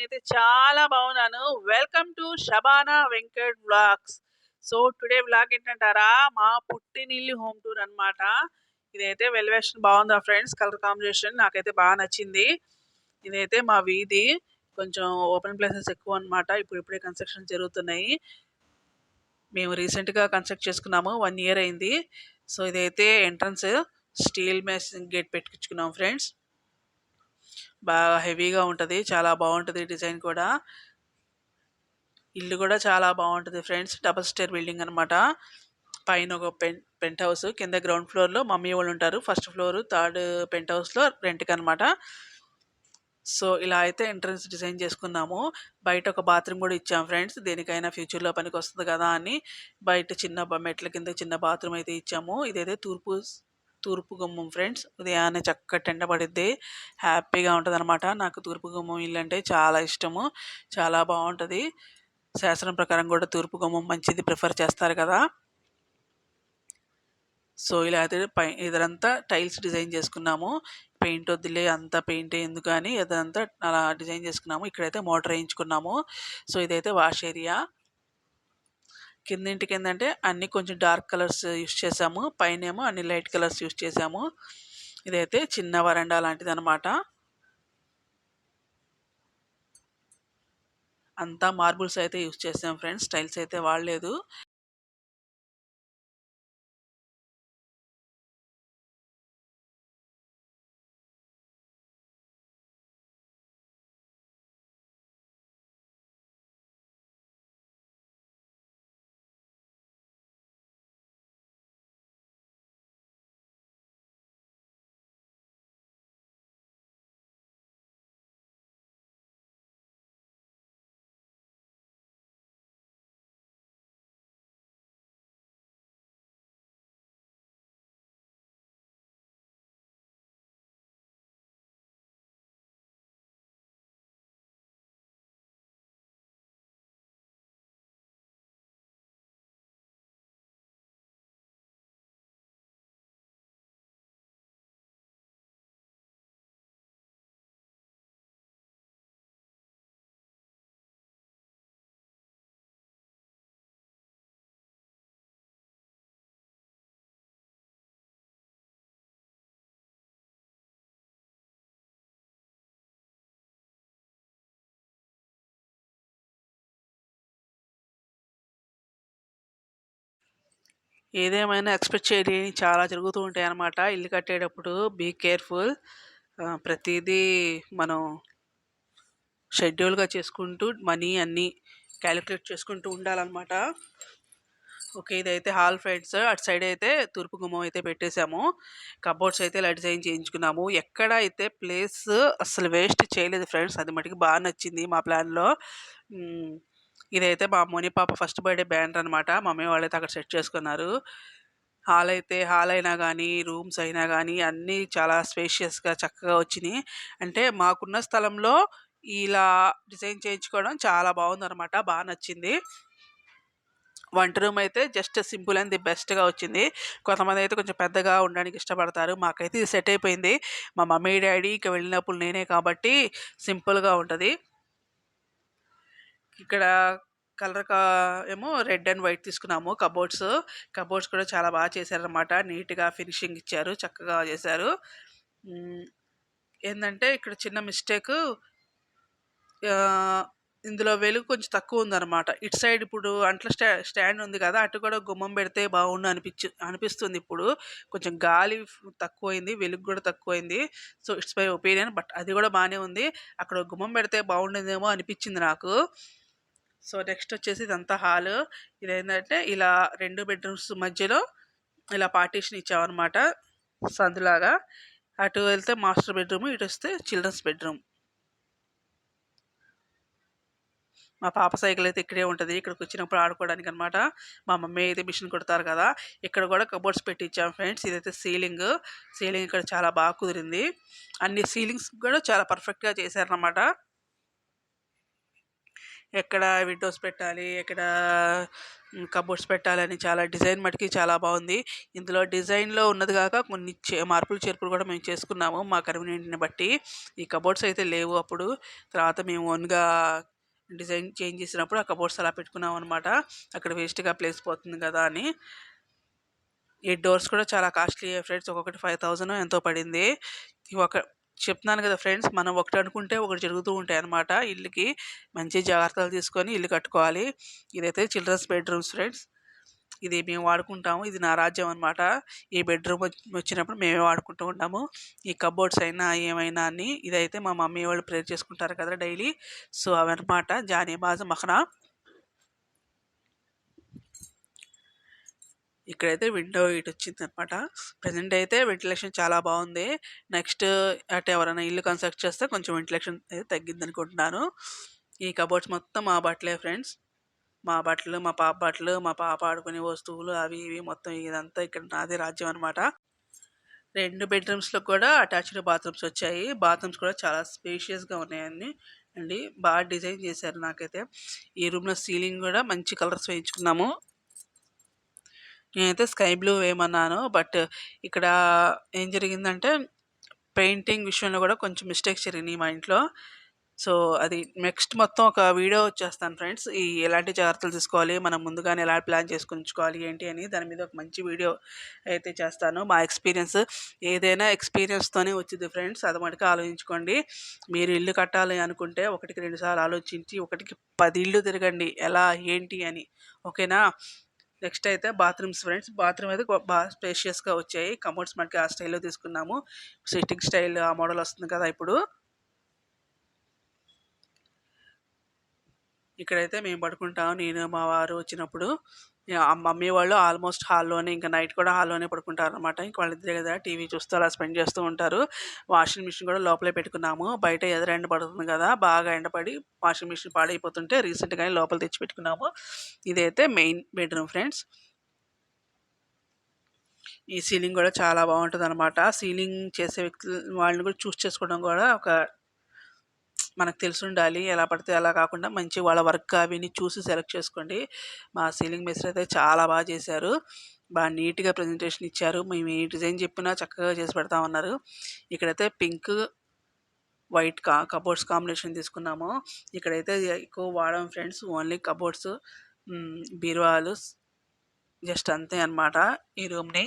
నేనైతే చాలా బాగున్నాను. Welcome to Shabana Venkat blogs so today blog ఏంటంటారా? మా పుట్టినిల్లి హోమ్ టూర్ అన్నమాట. ఇదైతే వెల్వేషన్ బాగుందా ఫ్రెండ్స్ కలర్ కాంబినేషన్ నాకైతే బాగా నచ్చింది. ఇదైతే మా వీధి. కొంచెం ఓపెన్ ప్లేసెస్ ఎక్కువ అనమాట ఇప్పుడు ఇప్పుడే కన్స్ట్రక్షన్ జరుగుతున్నాయి. మేము రీసెంట్గా కన్స్ట్రక్ట్ చేసుకున్నాము. వన్ ఇయర్ అయింది. సో ఇదైతే ఎంట్రన్స్ స్టీల్ మెస్ గేట్ పెట్టించుకున్నాం ఫ్రెండ్స్ బాగా హెవీగా ఉంటుంది చాలా బాగుంటుంది డిజైన్ కూడా. ఇల్లు కూడా చాలా బాగుంటుంది ఫ్రెండ్స్ డబల్ స్టేర్ బిల్డింగ్ అనమాట పైన ఒక పెన్ పెంట్ హౌస్ కింద గ్రౌండ్ ఫ్లోర్లో మమ్మీ వాళ్ళు ఉంటారు. ఫస్ట్ ఫ్లోర్ థర్డ్ పెంట్ హౌస్లో రెంట్కి అనమాట సో ఇలా అయితే ఎంట్రన్స్ డిజైన్ చేసుకున్నాము. బయట ఒక బాత్రూమ్ కూడా ఇచ్చాం ఫ్రెండ్స్ దేనికైనా ఫ్యూచర్లో పనికి వస్తుంది కదా అని. బయట చిన్న మెట్ల కింద చిన్న బాత్రూమ్ అయితే ఇచ్చాము. ఇదైతే తూర్పు తూర్పు గుమ్మం ఫ్రెండ్స్. ఉదయాన్నే చక్కగా ఎండ పడిద్ది. హ్యాపీగా ఉంటుంది అనమాట నాకు తూర్పు గుమ్మం ఇల్లు అంటే చాలా ఇష్టము. చాలా బాగుంటుంది. శాస్త్రం ప్రకారం కూడా తూర్పు గుమ్మం మంచిది ప్రిఫర్ చేస్తారు కదా. సో ఇలా అయితే పై ఇదంతా టైల్స్ డిజైన్ చేసుకున్నాము. పెయింట్ వద్దులే అంతా పెయింట్ ఎందుకు కానీ ఇదంతా అలా డిజైన్ చేసుకున్నాము. ఇక్కడైతే మోటార్ వేయించుకున్నాము. సో ఇదైతే వాష్ ఏరియా. కిందింటికి ఏంటంటే అన్ని కొంచెం డార్క్ కలర్స్ యూస్ చేసాము. పైన ఏమో అన్ని లైట్ కలర్స్ యూస్ చేసాము. ఇదైతే చిన్న వరండా లాంటిది అనమాట అంతా మార్బుల్స్ అయితే యూస్ చేసాం ఫ్రెండ్స్. టైల్స్ అయితే వాడలేదు. ఏదేమైనా ఎక్స్పెక్ట్ చేయని చాలా జరుగుతూ ఉంటాయి అన్నమాట ఇల్లు కట్టేటప్పుడు బీ కేర్ఫుల్. ప్రతిదీ మనం షెడ్యూల్గా చేసుకుంటూ మనీ అన్నీ క్యాలిక్యులేట్ చేసుకుంటూ ఉండాలన్నమాట. ఓకే ఇదైతే హాల్ ఫ్రెండ్స్. అటు సైడ్ అయితే తూర్పు గుమ్మం అయితే పెట్టేశాము. కబోర్డ్స్ అయితే ఇలా డిజైన్ చేయించుకున్నాము. ఎక్కడ అయితే ప్లేస్ అసలు వేస్ట్ చేయలేదు ఫ్రెండ్స్. అది మటుకు బాగా నచ్చింది మా ప్లాన్లో. ఇదైతే మా మోని పాప ఫస్ట్ బర్త్డే బ్యానర్ అనమాట మమ్మీ వాళ్ళైతే అక్కడ సెట్ చేసుకున్నారు. హాల్ అయితే హాల్ అయినా కానీ రూమ్స్ అయినా కానీ అన్నీ చాలా స్పేషియస్గా చక్కగా వచ్చినాయి. అంటే మాకున్న స్థలంలో ఇలా డిజైన్ చేయించుకోవడం చాలా బాగుందన్నమాట. బాగా నచ్చింది. వంట రూమ్ అయితే జస్ట్ సింపుల్ అండ్ ది బెస్ట్గా వచ్చింది. కొంతమంది అయితే కొంచెం పెద్దగా ఉండడానికి ఇష్టపడతారు. మాకైతే ఇది సెట్ అయిపోయింది. మా మమ్మీ డాడీ ఇక వెళ్ళినప్పుడు నేనే కాబట్టి సింపుల్గా ఉంటుంది. ఇక్కడ కలర్ కా ఏమో రెడ్ అండ్ వైట్ తీసుకున్నాము కబోర్డ్స్. కబోర్డ్స్ కూడా చాలా బాగా చేశారనమాట నీట్గా ఫినిషింగ్ ఇచ్చారు చక్కగా చేశారు. ఏంటంటే ఇక్కడ చిన్న మిస్టేక్ ఇందులో వెలుగు కొంచెం తక్కువ ఉందన్నమాట. ఇటు సైడ్ ఇప్పుడు అంట్ల స్టా స్టాండ్ ఉంది కదా అటు కూడా గుమ్మం పెడితే బాగుండు అనిపించు అనిపిస్తుంది ఇప్పుడు. కొంచెం గాలి తక్కువైంది వెలుగు కూడా తక్కువైంది. So it's my opinion but అది కూడా బాగానే ఉంది. అక్కడ గుమ్మం పెడితే బాగుండేదేమో అనిపించింది నాకు. సో నెక్స్ట్ వచ్చేసి ఇదంతా హాల్. ఇదేంటంటే ఇలా రెండు బెడ్రూమ్స్ మధ్యలో ఇలా పార్టీషన్ ఇచ్చామన్నమాట. సందులాగా అటు వెళ్తే మాస్టర్ బెడ్రూమ్ ఇటు వస్తే చిల్డ్రన్స్ బెడ్రూమ్. మా పాప సైకిల్ అయితే ఇక్కడే ఉంటుంది. ఇక్కడికి వచ్చినప్పుడు ఆడుకోవడానికి అనమాట మా మమ్మీ అయితే మిషన్ కుడతారు కదా. ఇక్కడ కూడా కబోర్డ్స్ పెట్టి ఫ్రెండ్స్. ఇదైతే సీలింగ్. సీలింగ్ ఇక్కడ చాలా బాగా కుదిరింది. అన్ని సీలింగ్స్ కూడా చాలా పర్ఫెక్ట్గా చేశారనమాట ఎక్కడ విండోస్ పెట్టాలి ఎక్కడ కబోర్డ్స్ పెట్టాలని చాలా డిజైన్ మటుకి చాలా బాగుంది. ఇందులో డిజైన్లో ఉన్నది కాక కొన్ని చే- మార్పులు చేర్పులు కూడా మేము చేసుకున్నాము మా కన్వీనియంట్ని బట్టి. ఈ కబోర్డ్స్ అయితే లేవు అప్పుడు. తర్వాత మేము ఓన్గా డిజైన్ చేంజ్ చేసినప్పుడు ఆ కబోర్డ్స్ అలా పెట్టుకున్నాం అనమాట అక్కడ వేస్ట్గా ప్లేస్ పోతుంది కదా అని. ఈ డోర్స్ కూడా చాలా కాస్ట్లీ ఫ్రెండ్స్. ఒక్కొక్కటి ఫైవ్ థౌజండ్ ఎంతో పడింది. ఒక చెప్తున్నాను కదా ఫ్రెండ్స్ మనం ఒకటి అనుకుంటే ఒకటి జరుగుతూ ఉంటాయి అనమాట ఇల్లుకి మంచి జాగ్రత్తలు తీసుకొని ఇల్లు కట్టుకోవాలి. ఇదైతే చిల్డ్రన్స్ బెడ్రూమ్స్ ఫ్రెండ్స్. ఇది మేము వాడుకుంటాము. ఇది నా రాజ్యం అనమాట ఈ బెడ్రూమ్ వచ్చినప్పుడు మేమే వాడుకుంటూ ఉంటాము. ఈ కబోర్డ్స్ అయినా ఏమైనా అని ఇదైతే మా మమ్మీ వాళ్ళు ప్రేర్ చేసుకుంటారు కదా డైలీ. సో అవన్నమాట జానీ బాజ మఖనా ఇక్కడైతే విండో ఇటు వచ్చింది అనమాట ప్రజెంట్ అయితే వెంటిలేషన్ చాలా బాగుంది నెక్స్ట్ అటు ఎవరైనా ఇల్లు కన్స్ట్రక్ట్ చేస్తే కొంచెం వెంటిలేషన్ అయితే తగ్గింది అనుకుంటున్నాను ఈ కబోర్డ్స్ మొత్తం మా బట్టలే ఫ్రెండ్స్. మా బట్టలు మా పాప బట్టలు మా పాప ఆడుకునే వస్తువులు అవి ఇవి మొత్తం ఇదంతా ఇక్కడ నాదే రాజ్యం అనమాట. రెండు బెడ్రూమ్స్లో కూడా అటాచ్డ్ బాత్రూమ్స్ వచ్చాయి. బాత్రూమ్స్ కూడా చాలా స్పేషియస్గా ఉన్నాయండి అండి బాగా డిజైన్ చేశారు నాకైతే. ఈ రూమ్లో సీలింగ్ కూడా మంచి కలర్స్ వేయించుకున్నాము. నేనైతే స్కై బ్లూ వేయమన్నాను. బట్ ఇక్కడ ఏం జరిగిందంటే పెయింటింగ్ విషయంలో కూడా కొంచెం మిస్టేక్స్ జరిగినాయి మా ఇంట్లో. సో అది నెక్స్ట్ మొత్తం ఒక వీడియో వచ్చేస్తాను ఫ్రెండ్స్. ఈ ఎలాంటి జాగ్రత్తలు తీసుకోవాలి మనం ముందుగానే ఎలా ప్లాన్ చేసుకుంచుకోవాలి ఏంటి అని దాని మీద ఒక మంచి వీడియో అయితే చేస్తాను. మా ఎక్స్పీరియన్స్ ఏదైనా ఎక్స్పీరియన్స్తోనే వచ్చింది ఫ్రెండ్స్. అది మటుకు ఆలోచించుకోండి. మీరు ఇల్లు కట్టాలి అనుకుంటే ఒకటికి రెండుసార్లు ఆలోచించి ఒకటికి పది ఇల్లు తిరగండి. ఎలా ఏంటి అని. ఓకేనా? నెక్స్ట్ అయితే బాత్రూమ్స్ ఫ్రెండ్స్. బాత్రూమ్ అయితే బాగా స్పేషియస్గా వచ్చాయి. కమోడ్స్ మనకి ఆ స్టైల్లో తీసుకున్నాము. సిట్టింగ్ స్టైల్ ఆ మోడల్ వస్తుంది కదా ఇప్పుడు. ఇక్కడైతే మేము పడుకుంటాం. నేను మా వారు వచ్చినప్పుడు మమ్మీ వాళ్ళు ఆల్మోస్ట్ హాల్లోనే ఇంకా నైట్ కూడా హాల్లోనే పడుకుంటారు అనమాట ఇంక వాళ్ళిద్దరే కదా టీవీ చూస్తూ అలా స్పెండ్ చేస్తూ ఉంటారు. వాషింగ్ మిషన్ కూడా లోపలే పెట్టుకున్నాము. బయట ఎదురు ఎండ పడుతుంది కదా బాగా ఎండపడి వాషింగ్ మిషన్ పాడైపోతుంటే రీసెంట్గానే లోపల తెచ్చి పెట్టుకున్నాము. ఇదైతే మెయిన్ బెడ్రూమ్ ఫ్రెండ్స్. ఈ సీలింగ్ కూడా చాలా బాగుంటుంది అనమాట సీలింగ్ చేసే వ్యక్తులు వాళ్ళని కూడా చూస్ చేసుకోవడం కూడా ఒక మనకు తెలిసి ఉండాలి ఎలా పడితే అలా కాకుండా మంచి వాళ్ళ వర్క్ అవిని చూసి సెలెక్ట్ చేసుకోండి. మా సీలింగ్ మేస్త్రి అయితే చాలా బాగా చేశారు. బాగా నీట్గా ప్రజెంటేషన్ ఇచ్చారు. మేము ఏ డిజైన్ చెప్పినా చక్కగా చేసి పెడతా ఉన్నారు. ఇక్కడైతే పింక్ వైట్ కా కబోర్డ్స్ కాంబినేషన్ తీసుకున్నాము. ఇక్కడైతే ఎక్కువ వాడడం ఫ్రెండ్స్ ఓన్లీ కబోర్డ్స్ బీరువాలు జస్ట్ అంతే అన్నమాట. ఈ రూమ్ని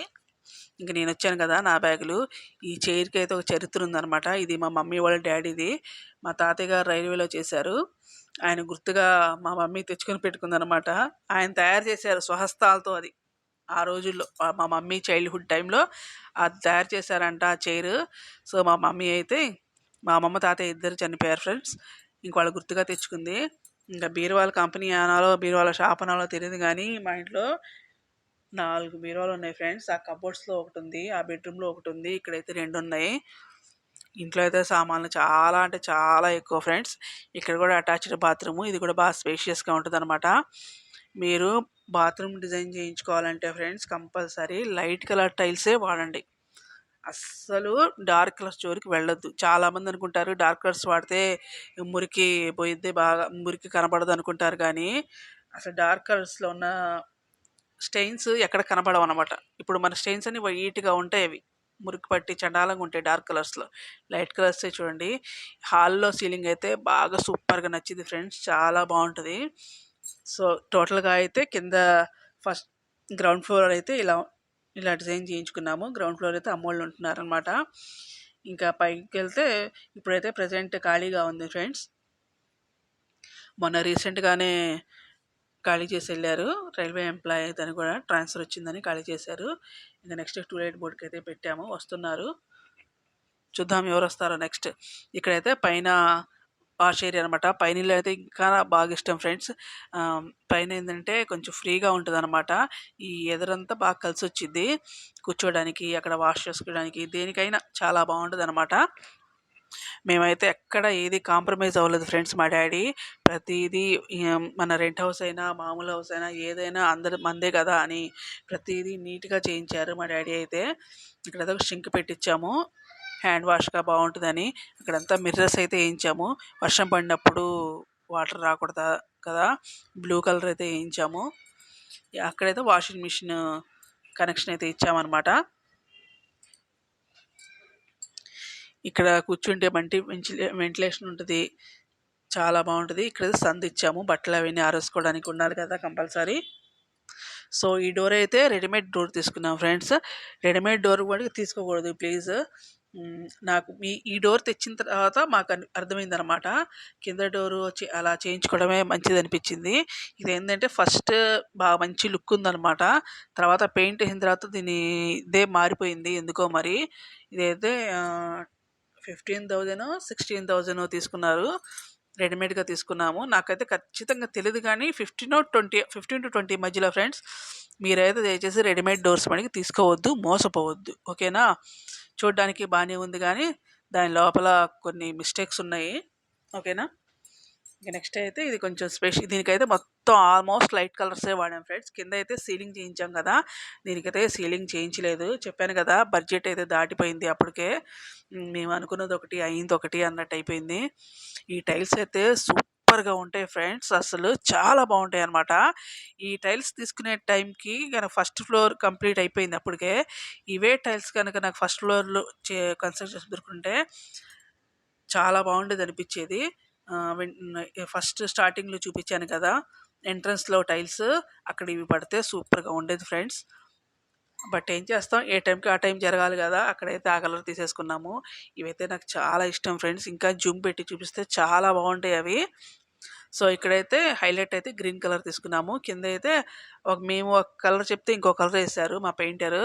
ఇంక నేను వచ్చాను కదా నా బ్యాగులు. ఈ చైర్కి అయితే ఒక చరిత్ర ఉందన్నమాట. ఇది మా మమ్మీ వాళ్ళ డాడీది. మా తాతయ్య గారు రైల్వేలో చేశారు. ఆయన గుర్తుగా మా మమ్మీ తెచ్చుకొని పెట్టుకుందనమాట ఆయన తయారు చేశారు స్వహస్తాలతో అది. ఆ రోజుల్లో మా మమ్మీ చైల్డ్హుడ్ టైంలో అది తయారు చేశారంట ఆ చైర్. సో మా మమ్మీ అయితే మా అమ్మమ్మ తాతయ్య ఇద్దరు చనిపోయారు ఫ్రెండ్స్. ఇంక గుర్తుగా తెచ్చుకుంది. ఇంకా బీరువాల కంపెనీ అనాలో బీరువాల షాప్ అనాలో తెలియదు కానీ మా ఇంట్లో నాలుగు బీరువాలు ఉన్నాయి ఫ్రెండ్స్. ఆ కబోర్డ్స్లో ఒకటి ఉంది ఆ బెడ్రూమ్లో ఒకటి ఉంది. ఇక్కడైతే రెండు ఉన్నాయి. ఇంట్లో అయితే సామాన్లు చాలా అంటే చాలా ఎక్కువ ఫ్రెండ్స్. ఇక్కడ కూడా అటాచ్డ్ బాత్రూమ్ ఇది కూడా బాగా స్పేషియస్గా ఉంటుంది అనమాట మీరు బాత్రూమ్ డిజైన్ చేయించుకోవాలంటే ఫ్రెండ్స్ కంపల్సరీ లైట్ కలర్ టైల్సే వాడండి. అస్సలు డార్క్ కలర్స్ జోలికి వెళ్ళొద్దు. చాలామంది అనుకుంటారు డార్క్ కలర్స్ వాడితే మురికి పోయిద్ది బాగా మురికి కనబడదు అనుకుంటారు కానీ అసలు డార్క్ కలర్స్లో ఉన్న స్టెయిన్స్ ఎక్కడ కనబడవు అనమాట ఇప్పుడు మన స్టెయిన్స్ అన్ని వైట్గా ఉంటాయి అవి. మురికి పట్టి చండాలంగా ఉంటాయి డార్క్ కలర్స్లో. లైట్ కలర్స్ చూడండి. హాల్లో సీలింగ్ అయితే బాగా సూపర్గా నచ్చింది ఫ్రెండ్స్. చాలా బాగుంటుంది. సో టోటల్గా అయితే కింద ఫస్ట్ గ్రౌండ్ ఫ్లోర్ అయితే ఇలా ఇలా డిజైన్ చేయించుకున్నాము. గ్రౌండ్ ఫ్లోర్ అయితే అమ్మోళ్ళు ఉంటున్నారనమాట ఇంకా పైకి వెళ్తే ఇప్పుడైతే ప్రజెంట్ ఖాళీగా ఉంది ఫ్రెండ్స్. మొన్న రీసెంట్గానే ఖాళీ చేసి వెళ్ళారు రైల్వే ఎంప్లాయీ అని కూడా ట్రాన్స్ఫర్ వచ్చిందని ఖాళీ చేశారు. ఇంకా నెక్స్ట్ టూ లైట్ బోర్డ్కి అయితే పెట్టాము. వస్తున్నారు. చూద్దాం ఎవరు వస్తారో నెక్స్ట్. ఇక్కడైతే పైన పాష్ ఏరియా అనమాట పైన ఇల్లు అయితే ఇంకా బాగా ఇష్టం ఫ్రెండ్స్. పైన ఏంటంటే కొంచెం ఫ్రీగా ఉంటుంది అనమాట ఈ ఎదురంతా బాగా కలిసి వచ్చింది కూర్చోడానికి అక్కడ వాష్ చేసుకోవడానికి దేనికైనా చాలా బాగుంటుంది అనమాట మేమైతే ఎక్కడ ఏది కాంప్రమైజ్ అవ్వలేదు ఫ్రెండ్స్. మా డాడీ ప్రతిదీ మన రెంట్ హౌస్ అయినా మామూలు హౌస్ అయినా ఏదైనా అందరి మందే కదా అని ప్రతిదీ నీట్గా చేయించారు మా డాడీ అయితే. ఇక్కడైతే ఒక షింక్ పెట్టించాము హ్యాండ్ వాష్గా బాగుంటుందని అక్కడంతా మిర్రర్స్ అయితే వేయించాము. వర్షం పడినప్పుడు వాటర్ రాకూడదా కదా బ్లూ కలర్ అయితే వేయించాము. అక్కడైతే వాషింగ్ మిషన్ కనెక్షన్ అయితే ఇచ్చామన్నమాట. ఇక్కడ కూర్చుంటే మంటి వెంటిలేషన్ ఉంటుంది. చాలా బాగుంటుంది. ఇక్కడ సంది ఇచ్చాము. బట్టలు అవన్నీ ఆరేసుకోవడానికి ఉండాలి కదా కంపల్సరీ. సో ఈ డోర్ అయితే రెడీమేడ్ డోర్ తీసుకున్నాం ఫ్రెండ్స్. రెడీమేడ్ డోర్ కూడా తీసుకోకూడదు ప్లీజ్. నాకు మీ ఈ డోర్ తెచ్చిన తర్వాత మాకు అర్థమైంది అనమాట కింద డోరు వచ్చి అలా చేయించుకోవడమే మంచిది అనిపించింది. ఇది ఏంటంటే ఫస్ట్ బాగా మంచి లుక్ ఉందనమాట తర్వాత పెయింట్ అయిన తర్వాత దీని ఇదే మారిపోయింది. ఎందుకో మరి. ఇదైతే ఫిఫ్టీన్ థౌజండ్ సిక్స్టీన్ థౌజండ్ తీసుకున్నారు. రెడీమేడ్గా తీసుకున్నాము. నాకైతే ఖచ్చితంగా తెలియదు కానీ fifteen twenty fifteen to twenty మధ్యలో ఫ్రెండ్స్ మీరైతే దయచేసి రెడీమేడ్ డోర్స్ మనకి తీసుకోవద్దు మోసపోవద్దు. ఓకేనా? చూడడానికి బాగానే ఉంది కానీ దాని లోపల కొన్ని మిస్టేక్స్ ఉన్నాయి. ఓకేనా? ఇక నెక్స్ట్ అయితే ఇది కొంచెం స్పెషల్ దీనికైతే మొత్తం ఆల్మోస్ట్ లైట్ కలర్సే వాడాం ఫ్రెండ్స్ కింద అయితే సీలింగ్ చేయించాం కదా. దీనికైతే సీలింగ్ చేయించలేదు. చెప్పాను కదా బడ్జెట్ అయితే దాటిపోయింది అప్పటికే. మేము అనుకున్నది ఒకటి అయింది ఒకటి అన్నట్టు అయిపోయింది. ఈ టైల్స్ అయితే సూపర్గా ఉంటాయి ఫ్రెండ్స్ అసలు చాలా బాగుంటాయి అనమాట ఈ టైల్స్ తీసుకునే టైంకి కనుక ఫస్ట్ ఫ్లోర్ కంప్లీట్ అయిపోయింది అప్పటికే. ఇవే టైల్స్ కనుక నాకు ఫస్ట్ ఫ్లోర్లో చే కన్స్ట్రక్షన్ దొరుకుంటే చాలా బాగుండేది అనిపించేది. ఫస్ట్ స్టార్టింగ్లో చూపించాను కదా ఎంట్రన్స్లో టైల్స్ అక్కడ ఇవి పడితే సూపర్గా ఉండేది ఫ్రెండ్స్. బట్ ఏం చేస్తాం ఏ టైంకి ఆ టైం జరగాలి కదా అక్కడైతే ఆ కలర్ తీసేసుకున్నాము. ఇవైతే నాకు చాలా ఇష్టం ఫ్రెండ్స్. ఇంకా జూమ్ పెట్టి చూపిస్తే చాలా బాగుంటాయి అవి. సో ఇక్కడైతే హైలైట్ అయితే గ్రీన్ కలర్ తీసుకున్నాము. కింద అయితే ఒక మేము ఒక కలర్ చెప్తే ఇంకో కలర్ వేశారు మా పెయింటర్.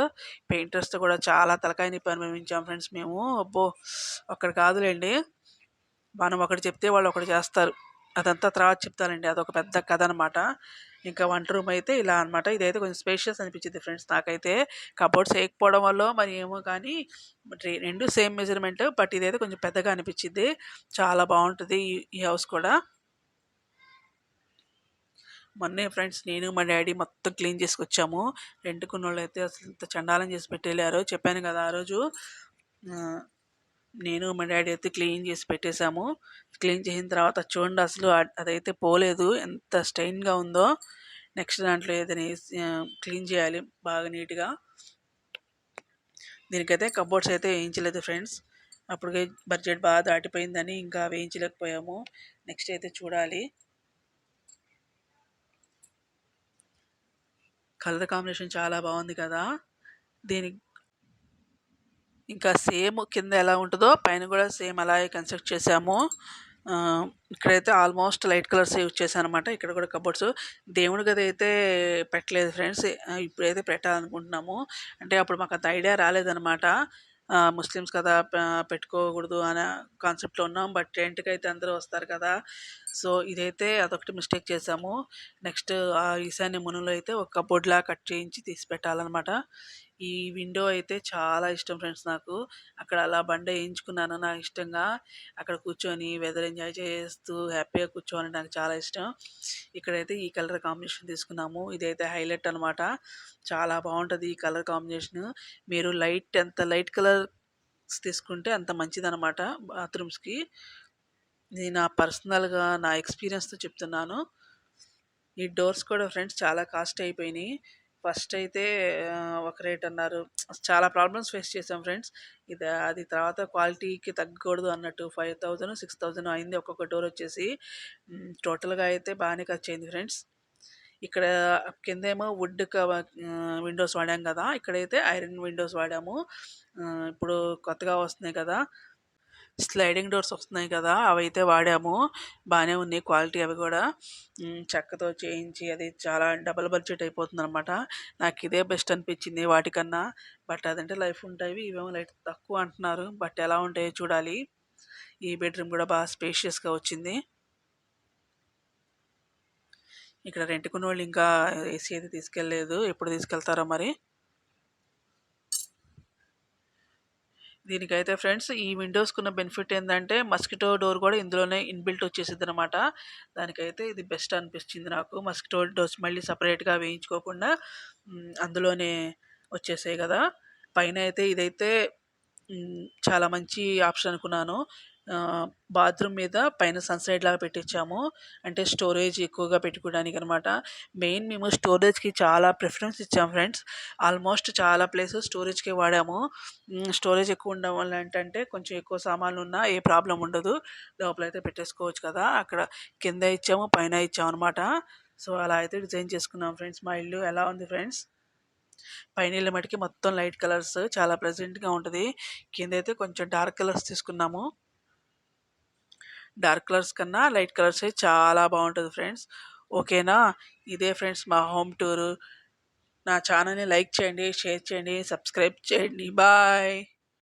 పెయింటర్స్తో కూడా చాలా తలకాయ నిప్పి అనుభవించాం ఫ్రెండ్స్ మేము. అబ్బో అక్కడ కాదులేండి. మనం ఒకటి చెప్తే వాళ్ళు ఒకటి చేస్తారు. అదంతా తర్వాత చెప్తానండి. అదొక పెద్ద కథ అనమాట ఇంకా వంట రూమ్ అయితే ఇలా అనమాట. ఇదైతే కొంచెం స్పేషియస్ అనిపించింది ఫ్రెండ్స్ నాకైతే. కబోర్డ్స్ వేయకపోవడం వల్ల మరి ఏమో కానీ రెండు సేమ్ మెజర్మెంట్ బట్ ఇదైతే కొంచెం పెద్దగా అనిపించింది. చాలా బాగుంటుంది ఈ హౌస్ కూడా. మొన్నే ఫ్రెండ్స్ నేను మా డాడీ మొత్తం క్లీన్ చేసుకొచ్చాము. రెంట్కున్న వాళ్ళు అయితే అసలు ఇంత చండాలం చేసి పెట్టేళ్ళారు. చెప్పాను కదా ఆ రోజు. నేను మా డాడీ అయితే క్లీన్ చేసి పెట్టేశాము. క్లీన్ చేసిన తర్వాత చూడండి అసలు అదైతే పోలేదు. ఎంత స్టైన్గా ఉందో. నెక్స్ట్ దాంట్లో ఏదైనా క్లీన్ చేయాలి బాగా నీట్గా. దీనికైతే కబోర్డ్స్ అయితే వేయించలేదు ఫ్రెండ్స్. అప్పటికే బడ్జెట్ బాగా దాటిపోయిందని ఇంకా వేయించలేకపోయాము. నెక్స్ట్ అయితే చూడాలి. కలర్ కాంబినేషన్ చాలా బాగుంది కదా. దీనికి ఇంకా సేమ్ కింద ఎలా ఉంటుందో పైన కూడా సేమ్ అలాగే కన్స్ట్రక్ట్ చేసాము ఇక్కడైతే ఆల్మోస్ట్ లైట్ కలర్స్ యూజ్ చేశాను అనమాట ఇక్కడ కూడా కబోర్డ్స్. దేవుడి గది అయితే పెట్టలేదు ఫ్రెండ్స్. ఇప్పుడైతే పెట్టాలనుకుంటున్నాము. అంటే అప్పుడు మాకు అంత ఐడియా రాలేదనమాట ముస్లిమ్స్ కదా పెట్టుకోకూడదు అనే కాన్సెప్ట్లో ఉన్నాం. బట్ టెంట్కి అయితే అందరూ వస్తారు కదా. సో ఇదైతే అదొకటి మిస్టేక్ చేసాము నెక్స్ట్ ఆ ఈశాన్య మునులో అయితే ఒక కబోర్డ్లా కట్ చేయించి తీసి పెట్టాలన్నమాట. ఈ విండో అయితే చాలా ఇష్టం ఫ్రెండ్స్ నాకు. అక్కడ అలా బండ వేయించుకున్నాను నాకు ఇష్టంగా. అక్కడ కూర్చొని వెదర్ ఎంజాయ్ చేస్తూ హ్యాపీగా కూర్చోని నాకు చాలా ఇష్టం. ఇక్కడైతే ఈ కలర్ కాంబినేషన్ తీసుకున్నాము. ఇదైతే హైలైట్ అనమాట చాలా బాగుంటుంది ఈ కలర్ కాంబినేషన్. మీరు లైట్ ఎంత లైట్ కలర్ తీసుకుంటే అంత మంచిదనమాట బాత్రూమ్స్కి. ఇది నా పర్సనల్గా నా ఎక్స్పీరియన్స్తో చెప్తున్నాను. ఈ డోర్స్ కూడా ఫ్రెండ్స్ చాలా కాస్ట్ అయిపోయినాయి. ఫస్ట్ అయితే ఒక రేట్ అన్నారు. చాలా ప్రాబ్లమ్స్ ఫేస్ చేసాం ఫ్రెండ్స్. ఇది అది తర్వాత క్వాలిటీకి తగ్గకూడదు అన్నట్టు ఫైవ్ థౌజండ్ సిక్స్ థౌజండ్ అయింది ఒక్కొక్క డోర్ వచ్చేసి. టోటల్గా అయితే బాగానే ఖర్చు అయింది ఫ్రెండ్స్. ఇక్కడ కిందేమో వుడ్ విండోస్ వాడాం కదా. ఇక్కడైతే ఐరన్ విండోస్ వాడాము. ఇప్పుడు కొత్తగా వస్తున్నాయి కదా. స్లైడింగ్ డోర్స్ వస్తున్నాయి కదా అవైతే వాడాము. బాగానే ఉన్నాయి క్వాలిటీ అవి కూడా. చెక్కతో చేయించి అది చాలా డబల్ బడ్జెట్ అయిపోతుంది అనమాట నాకు ఇదే బెస్ట్ అనిపించింది వాటికన్నా. బట్ అదంటే లైఫ్ ఉంటాయి ఇవేమో లైట్ తక్కువ అంటున్నారు. బట్ ఎలా ఉంటాయో చూడాలి. ఈ బెడ్రూమ్ కూడా బాగా స్పేషియస్గా వచ్చింది. ఇక్కడ రెంట్కున్న వాళ్ళు ఇంకా ఏసీ అయితే తీసుకెళ్ళలేదు. ఎప్పుడు తీసుకెళ్తారో మరి? దీనికైతే ఫ్రెండ్స్ ఈ విండోస్కున్న బెనిఫిట్ ఏంటంటే మస్కిటో డోర్ కూడా ఇందులోనే ఇన్బిల్ట్ వచ్చేసింది అనమాట దానికైతే ఇది బెస్ట్ అనిపించింది నాకు. మస్కిటో డోర్స్ మళ్ళీ సపరేట్గా వేయించుకోకుండా అందులోనే వచ్చేసాయి కదా. పైన అయితే ఇదైతే చాలా మంచి ఆప్షన్ అనుకున్నాను. బాత్రూమ్ మీద పైన సన్సైడ్ లాగా పెట్టించాము. అంటే స్టోరేజ్ ఎక్కువగా పెట్టుకోవడానికి అనమాట మెయిన్ మేము స్టోరేజ్కి చాలా ప్రిఫరెన్స్ ఇచ్చాము ఫ్రెండ్స్. ఆల్మోస్ట్ చాలా ప్లేసెస్ స్టోరేజ్కి వాడాము. స్టోరేజ్ ఎక్కువ ఉండడం వల్ల ఏంటంటే కొంచెం ఎక్కువ సామాన్లు ఉన్నా ఏ ప్రాబ్లం ఉండదు. లోపలైతే పెట్టేసుకోవచ్చు కదా. అక్కడ కింద ఇచ్చాము పైన ఇచ్చాము అనమాట సో అలా అయితే డిజైన్ చేసుకున్నాం ఫ్రెండ్స్. మా ఇల్లు ఎలా ఉంది ఫ్రెండ్స్? పైన ఇల్లు మటుకి మొత్తం లైట్ కలర్స్ చాలా ప్లెజెంట్గా ఉంటుంది. కింద అయితే కొంచెం డార్క్ కలర్స్ తీసుకున్నాము. డార్క్ కలర్స్ కన్నా లైట్ కలర్స్ చాలా బాగుంటుంది ఫ్రెండ్స్. ఓకేనా? ఇదే ఫ్రెండ్స్ మా హోమ్ టూరు. నా ఛానల్ని లైక్ చేయండి షేర్ చేయండి సబ్స్క్రైబ్ చేయండి. బాయ్.